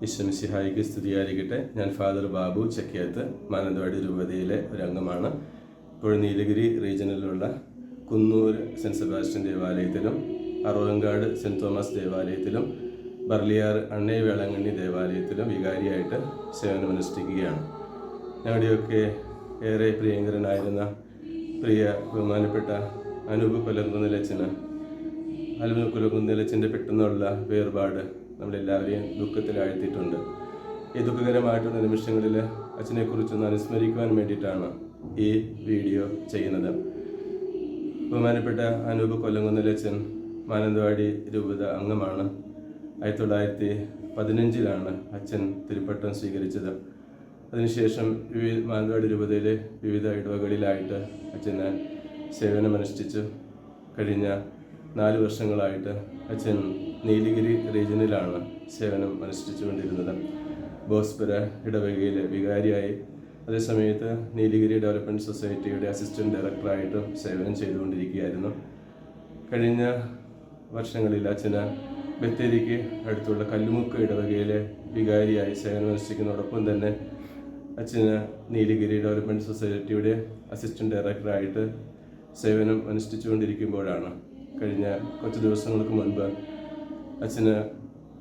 വിശ്വമിസിഹായിക്ക് സ്തുതിയായിരിക്കട്ടെ. ഞാൻ ഫാദർ ബാബു ചക്കിയത്ത് മാനന്തവാടി രൂപതയിലെ ഒരു അംഗമാണ് ഇപ്പോൾ നീലഗിരി റീജിയനിലുള്ള കുന്നൂർ സെന്റ് സെബാസ്റ്റ്യൻ ദേവാലയത്തിലും അറുവങ്കാട് സെന്റ് തോമസ് ദേവാലയത്തിലും ബർലിയാർ അണ്ണേ വേളാങ്കണ്ണി ദേവാലയത്തിലും വികാരിയായിട്ട് സേവനമനുഷ്ഠിക്കുകയാണ്. ഞങ്ങളുടെയൊക്കെ ഏറെ പ്രിയങ്കരനായിരുന്ന പ്രിയ ബഹുമാനപ്പെട്ട അനൂപ് കൊലങ്കുന്നിലച്ചന് അനൂപ് കൊലങ്കുന്നിലച്ചന്റെ പെട്ടെന്നുള്ള വേർപാട് നമ്മളെല്ലാവരെയും ദുഃഖത്തിലാഴ്ത്തിയിട്ടുണ്ട്. ഈ ദുഃഖകരമായിട്ടുള്ള നിമിഷങ്ങളിൽ അച്ഛനെക്കുറിച്ചൊന്ന് അനുസ്മരിക്കുവാൻ വേണ്ടിയിട്ടാണ് ഈ വീഡിയോ ചെയ്യുന്നത്. ബഹുമാനപ്പെട്ട അനൂപ് കൊല്ലങ്കുന്നിലച്ചൻ മാനന്തവാടി രൂപത അംഗമാണ്. ആയിരത്തി തൊള്ളായിരത്തി പതിനഞ്ചിലാണ് അച്ഛൻ തിരുപ്പട്ടം സ്വീകരിച്ചത്. അതിനുശേഷം വിവിധ മാനന്തവാടി രൂപതയിലെ വിവിധ ഇടവകളിലായിട്ട് അച്ഛന് സേവനമനുഷ്ഠിച്ചു. കഴിഞ്ഞ നാല് വർഷങ്ങളായിട്ട് അച്ഛൻ നീലഗിരി റീജിയനിലാണ് സേവനം അനുഷ്ഠിച്ചുകൊണ്ടിരുന്നത്. ബോസ്പുര ഇടവകയിലെ വികാരിയായി. അതേസമയത്ത് നീലഗിരി ഡെവലപ്മെന്റ് സൊസൈറ്റിയുടെ അസിസ്റ്റന്റ് ഡയറക്ടറായിട്ടും സേവനം ചെയ്തുകൊണ്ടിരിക്കുകയായിരുന്നു. കഴിഞ്ഞ വർഷങ്ങളിൽ അച്ഛന് ബത്തേരിക്ക് അടുത്തുള്ള കല്ലുമുക്ക് ഇടവകയിലെ വികാരിയായി സേവനം സേവനമനുഷ്ഠിക്കുന്നതോടൊപ്പം തന്നെ അച്ഛന് നീലഗിരി ഡെവലപ്മെന്റ് സൊസൈറ്റിയുടെ അസിസ്റ്റന്റ് ഡയറക്ടറായിട്ട് സേവനം അനുഷ്ഠിച്ചുകൊണ്ടിരിക്കുമ്പോഴാണ് കഴിഞ്ഞ കുറച്ച് ദിവസങ്ങൾക്ക് മുൻപ് അച്ഛന്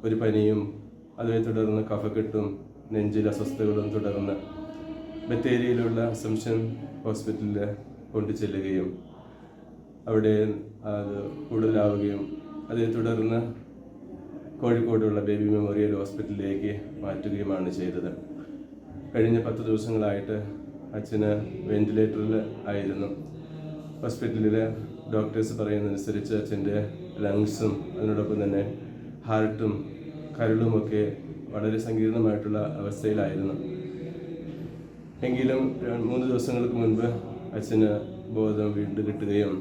ഒരു പനിയും അതേ തുടർന്ന് കഫക്കെട്ടും നെഞ്ചിൽ അസ്വസ്ഥതകളും തുടർന്ന് ബത്തേരിയിലുള്ള അസംഷൻ ഹോസ്പിറ്റലിൽ കൊണ്ടു ചെല്ലുകയും അവിടെ അത് കൂടുതലാവുകയും അതേ തുടർന്ന് കോഴിക്കോടുള്ള ബേബി മെമ്മോറിയൽ ഹോസ്പിറ്റലിലേക്ക് മാറ്റുകയുമാണ് ചെയ്തത്. കഴിഞ്ഞ പത്ത് ദിവസങ്ങളായിട്ട് അച്ഛന് വെന്റിലേറ്ററിൽ ആയിരുന്നു. ഹോസ്പിറ്റലിൽ ഡോക്ടേഴ്സ് പറയുന്നതനുസരിച്ച് അച്ഛന്റെ ലങ്സും അതിനോടൊപ്പം തന്നെ ഹാർട്ടും കരളുമൊക്കെ വളരെ സങ്കീർണമായിട്ടുള്ള അവസ്ഥയിലായിരുന്നു. എങ്കിലും മൂന്ന് ദിവസങ്ങൾക്ക് മുൻപ് അച്ഛന് ബോധം വീണ്ടും കിട്ടുകയും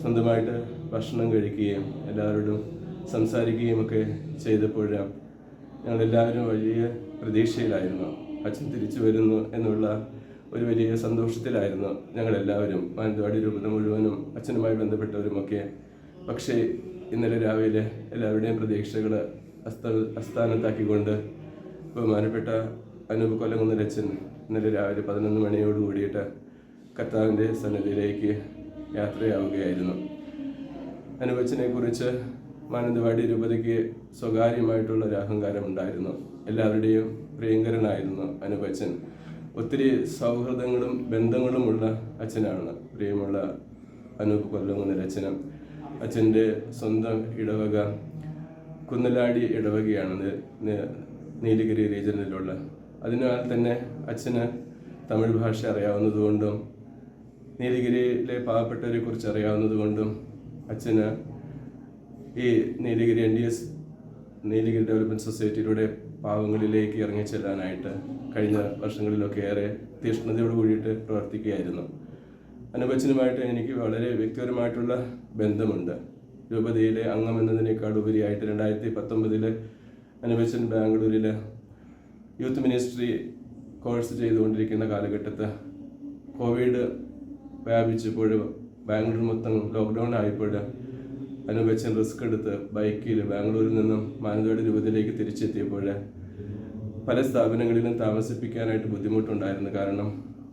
സ്വന്തമായിട്ട് ഭക്ഷണം കഴിക്കുകയും എല്ലാവരോടും സംസാരിക്കുകയും ഒക്കെ ചെയ്തപ്പോൾ ഞങ്ങളെല്ലാവരും വലിയ പ്രതീക്ഷയിലായിരുന്നു. അച്ഛൻ തിരിച്ചു വരുന്നു എന്നുള്ള ഒരു വലിയ സന്തോഷത്തിലായിരുന്നു ഞങ്ങളെല്ലാവരും. മാനന്തവാടി രൂപത മുഴുവനും അച്ഛനുമായി ബന്ധപ്പെട്ടവരുമൊക്കെ. പക്ഷേ ഇന്നലെ രാവിലെ എല്ലാവരുടെയും പ്രതീക്ഷകൾ അസ്ത അസ്ഥാനത്താക്കിക്കൊണ്ട് ബഹുമാനപ്പെട്ട അനൂപ് കൊല്ലങ്കുന്നലച്ചൻ ഇന്നലെ രാവിലെ പതിനൊന്ന് മണിയോട് കൂടിയിട്ട് കർത്താവിന്റെ സന്നിധിയിലേക്ക് യാത്രയാവുകയായിരുന്നു. അനുവച്ചനെ കുറിച്ച് മാനന്തവാടി രൂപതയ്ക്ക് സ്വകാര്യമായിട്ടുള്ള ഒരു അഹങ്കാരം ഉണ്ടായിരുന്നു എല്ലാവരുടെയും പ്രിയങ്കരനായിരുന്നു അനുവച്ചൻ ഒത്തിരി സൗഹൃദങ്ങളും ബന്ധങ്ങളുമുള്ള അച്ഛനാണ്. പ്രിയമുള്ള അനൂപ് കൊല്ലങ്ങുന്നൊരു അച്ഛനും അച്ഛന്റെ സ്വന്തം ഇടവക കുന്നലാടി ഇടവകയാണ് നീലഗിരി റീജിയനിലുള്ള അതിനാൽ തന്നെ അച്ഛന് തമിഴ് ഭാഷ അറിയാവുന്നതുകൊണ്ടും നീലഗിരിയിലെ പാവപ്പെട്ടവരെ കുറിച്ച് അറിയാവുന്നതുകൊണ്ടും അച്ഛന് ഈ Nilgiri N D S Nilgiri development സൊസൈറ്റിയിലൂടെ പാവങ്ങളിലേക്ക് ഇറങ്ങിച്ചെല്ലാനായിട്ട് കഴിഞ്ഞ വർഷങ്ങളിലൊക്കെ ഏറെ തീഷ്ണതയോട് കൂടിയിട്ട് പ്രവർത്തിക്കുകയായിരുന്നു. അനുബച്ചനുമായിട്ട് എനിക്ക് വളരെ വ്യക്തിപരമായിട്ടുള്ള ബന്ധമുണ്ട്. രൂപതയിലെ അംഗം എന്നതിനേക്കാൾ ഉപരിയായിട്ട് രണ്ടായിരത്തി പത്തൊമ്പതിൽ അനുബച്ചൻ ബാംഗ്ലൂരിൽ യൂത്ത് മിനിസ്ട്രി കോഴ്സ് ചെയ്തുകൊണ്ടിരിക്കുന്ന കാലഘട്ടത്ത് കോവിഡ് വ്യാപിച്ചപ്പോൾ ബാംഗ്ലൂർ മൊത്തം ലോക്ക്ഡൗൺ ആയപ്പോൾ അനുബച്ചൻ റിസ്ക് എടുത്ത് ബൈക്കിൽ ബാംഗ്ലൂരിൽ നിന്നും മാനന്തവാടി രൂപതയിലേക്ക് തിരിച്ചെത്തിയപ്പോൾ പല സ്ഥാപനങ്ങളിലും താമസിപ്പിക്കാനായിട്ട് ബുദ്ധിമുട്ടുണ്ടായിരുന്നു. കാരണം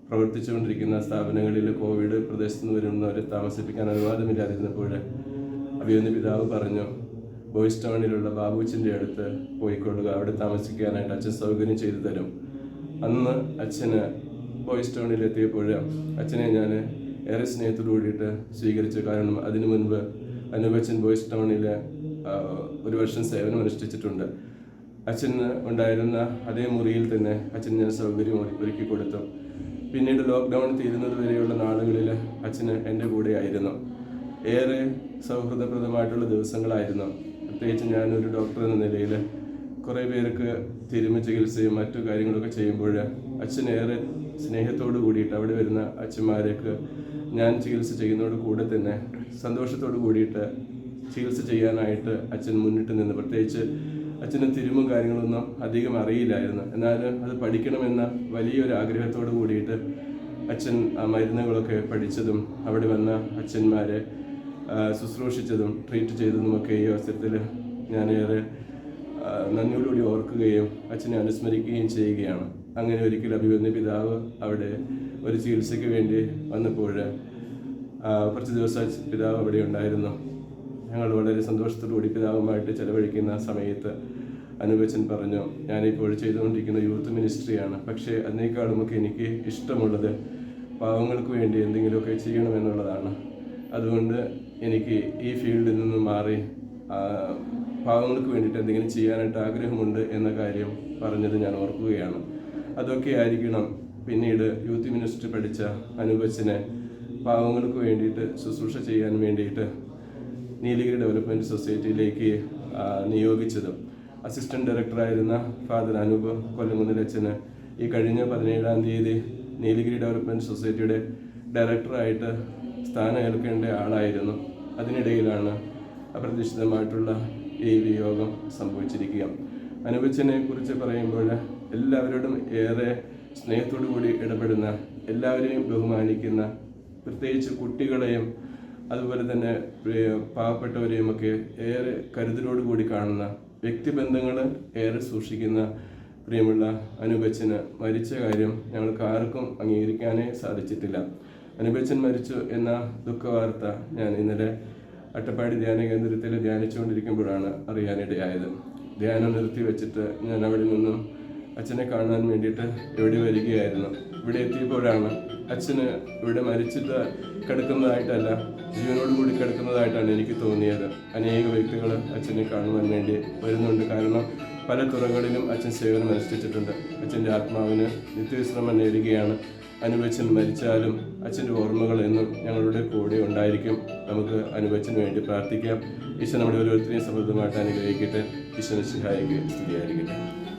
പ്രവർത്തിച്ചുകൊണ്ടിരിക്കുന്ന സ്ഥാപനങ്ങളിൽ കോവിഡ് പ്രദേശത്ത് നിന്ന് വരുന്നവരെ താമസിപ്പിക്കാൻ അനുവാദമില്ലാതിരുന്നപ്പോൾ അഭിയൊന്ന് പിതാവ് പറഞ്ഞു ബോയ്സ് ടൗണിലുള്ള ബാബുച്ചിന്റെ അടുത്ത് പോയിക്കൊള്ളുക. അവിടെ താമസിക്കാനായിട്ട് അച്ഛൻ സൗകര്യം ചെയ്തു തരും. അന്ന് അച്ഛന് ബോയ്സ് ടൗണിൽ എത്തിയപ്പോൾ അച്ഛനെ ഞാൻ ഏറെ സ്നേഹത്തോടു കൂടിയിട്ട് സ്വീകരിച്ചു കാരണം അതിനു മുൻപ് അനുബച്ചൻ ബോയ്സ് ടൗണിലെ ഒരു വർഷം സേവനം അനുഷ്ഠിച്ചിട്ടുണ്ട്. അച്ഛന് ഉണ്ടായിരുന്ന അതേ മുറിയിൽ തന്നെ അച്ഛൻ ഞാൻ സൗകര്യം ഒരുക്കി കൊടുത്തു. പിന്നീട് ലോക്ക്ഡൗൺ തീരുന്നത് വരെയുള്ള നാളുകളിൽ അച്ഛന് എന്റെ കൂടെ ആയിരുന്നു ഏറെ സൗഹൃദപ്രദമായിട്ടുള്ള ദിവസങ്ങളായിരുന്നു. പ്രത്യേകിച്ച് ഞാനൊരു ഡോക്ടർ എന്ന നിലയിൽ കുറേ പേർക്ക് തിരുമ ചികിത്സയും മറ്റു കാര്യങ്ങളൊക്കെ ചെയ്യുമ്പോൾ അച്ഛനേറെ സ്നേഹത്തോട് കൂടിയിട്ട് അവിടെ വരുന്ന അച്ഛന്മാരേക്ക് ഞാൻ ചികിത്സ ചെയ്യുന്നതോട് കൂടെ തന്നെ സന്തോഷത്തോട് കൂടിയിട്ട് ചികിത്സ ചെയ്യാനായിട്ട് അച്ഛൻ മുന്നിട്ട് നിന്ന് പ്രത്യേകിച്ച് അച്ഛന് തിരുമും കാര്യങ്ങളൊന്നും അധികം അറിയില്ലായിരുന്നു. എന്നാൽ അത് പഠിക്കണമെന്ന വലിയൊരു ആഗ്രഹത്തോട് കൂടിയിട്ട് അച്ഛൻ ആ മരുന്നുകളൊക്കെ പഠിച്ചതും അവിടെ വന്ന അച്ഛന്മാരെ ശുശ്രൂഷിച്ചതും ട്രീറ്റ് ചെയ്തതുമൊക്കെ ഈ അവസരത്തിൽ ഞാനേറെ നന്ദിയോടുകൂടി ഓർക്കുകയും അച്ഛനെ അനുസ്മരിക്കുകയും ചെയ്യുകയാണ്. അങ്ങനെ ഒരിക്കൽ അഭിവന്ദ പിതാവ് അവിടെ ഒരു ചികിത്സയ്ക്ക് വേണ്ടി വന്നപ്പോൾ കുറച്ച് ദിവസം പിതാവ് അവിടെ ഉണ്ടായിരുന്നു. ഞങ്ങൾ വളരെ സന്തോഷത്തോടുകൂടി പിതാവുമായിട്ട് ചെലവഴിക്കുന്ന സമയത്ത് അനുബച്ചൻ പറഞ്ഞു ഞാനിപ്പോൾ ചെയ്തുകൊണ്ടിരിക്കുന്ന യൂത്ത് മിനിസ്ട്രിയാണ്. പക്ഷേ അതിനേക്കാളുമൊക്കെ എനിക്ക് ഇഷ്ടമുള്ളത് പാവങ്ങൾക്ക് വേണ്ടി എന്തെങ്കിലുമൊക്കെ ചെയ്യണമെന്നുള്ളതാണ്. അതുകൊണ്ട് എനിക്ക് ഈ ഫീൽഡിൽ നിന്ന് മാറി പാവങ്ങൾക്ക് വേണ്ടിയിട്ട് എന്തെങ്കിലും ചെയ്യാനായിട്ട് ആഗ്രഹമുണ്ട് എന്ന കാര്യം പറഞ്ഞത് ഞാൻ ഓർക്കുകയാണ്. അതൊക്കെ ആയിരിക്കണം പിന്നീട് യൂത്ത് മിനിസ്റ്റർ പഠിച്ച അനുബച്ചനെ പാവങ്ങൾക്ക് വേണ്ടിയിട്ട് ശുശ്രൂഷ ചെയ്യാൻ വേണ്ടിയിട്ട് നീലഗിരി ഡെവലപ്മെന്റ് സൊസൈറ്റിയിലേക്ക് നിയോഗിച്ചത് അസിസ്റ്റന്റ് ഡയറക്ടറായിരുന്ന ഫാദർ അനൂപ് കൊല്ലമുന്നിലച്ചന് ഈ കഴിഞ്ഞ പതിനേഴാം തീയതി നീലഗിരി ഡെവലപ്മെന്റ് സൊസൈറ്റിയുടെ ഡയറക്ടറായിട്ട് സ്ഥാനം ഏൽക്കേണ്ട ആളായിരുന്നു. അതിനിടയിലാണ് അപ്രതീക്ഷിതമായിട്ടുള്ള ഈ വിയോഗം സംഭവിച്ചിരിക്കുക അനുപച്ചനെ കുറിച്ച് പറയുമ്പോൾ എല്ലാവരോടും ഏറെ സ്നേഹത്തോടു കൂടി ഇടപെടുന്ന എല്ലാവരെയും ബഹുമാനിക്കുന്ന പ്രത്യേകിച്ച് കുട്ടികളെയും അതുപോലെ തന്നെ പാവപ്പെട്ടവരെയും ഒക്കെ ഏറെ കരുതലോട് കൂടി കാണുന്ന വ്യക്തിബന്ധങ്ങൾ ഏറെ സൂക്ഷിക്കുന്ന പ്രിയമുള്ള അനുബച്ചന് മരിച്ച കാര്യം ഞങ്ങൾക്ക് ആർക്കും അംഗീകരിക്കാനേ സാധിച്ചിട്ടില്ല. അനുബച്ചൻ മരിച്ചു എന്ന ദുഃഖവാർത്ത ഞാൻ ഇന്നലെ അട്ടപ്പാടി ധ്യാന കേന്ദ്രത്തിൽ ധ്യാനിച്ചുകൊണ്ടിരിക്കുമ്പോഴാണ് അറിയാനിടയായത്. ധ്യാനം നിർത്തി വെച്ചിട്ട് ഞാൻ അവിടെ നിന്നും അച്ഛനെ കാണാൻ വേണ്ടിയിട്ട് ഇവിടെ വരികയായിരുന്നു. ഇവിടെ എത്തിയപ്പോഴാണ് അച്ഛന് ഇവിടെ മരിച്ചിട്ട് കിടക്കുന്നതായിട്ടല്ല ജീവനോട് കൂടി കിടക്കുന്നതായിട്ടാണ് എനിക്ക് തോന്നിയത്. അനേക വ്യക്തികൾ അച്ഛനെ കാണുവാൻ വേണ്ടി വരുന്നുണ്ട്. കാരണം പല തുറകളിലും അച്ഛൻ സേവനം അനുഷ്ഠിച്ചിട്ടുണ്ട്. അച്ഛന്റെ ആത്മാവിന് നിത്യവിശ്രമം നേടുകയാണ് അനുവച്ചൻ മരിച്ചാലും അച്ഛന്റെ ഓർമ്മകൾ എന്നും ഞങ്ങളുടെ കൂടെ ഉണ്ടായിരിക്കും. നമുക്ക് അനുവച്ചന് വേണ്ടി പ്രാർത്ഥിക്കാം. ഈശോ നമ്മുടെ ഓരോരുത്തരെയും സമൃദ്ധമായിട്ട് അനുഗ്രഹിക്കട്ടെ. ഈശ്വരൻ സഹായിക്കുക സ്തുതിയായിരിക്കട്ടെ.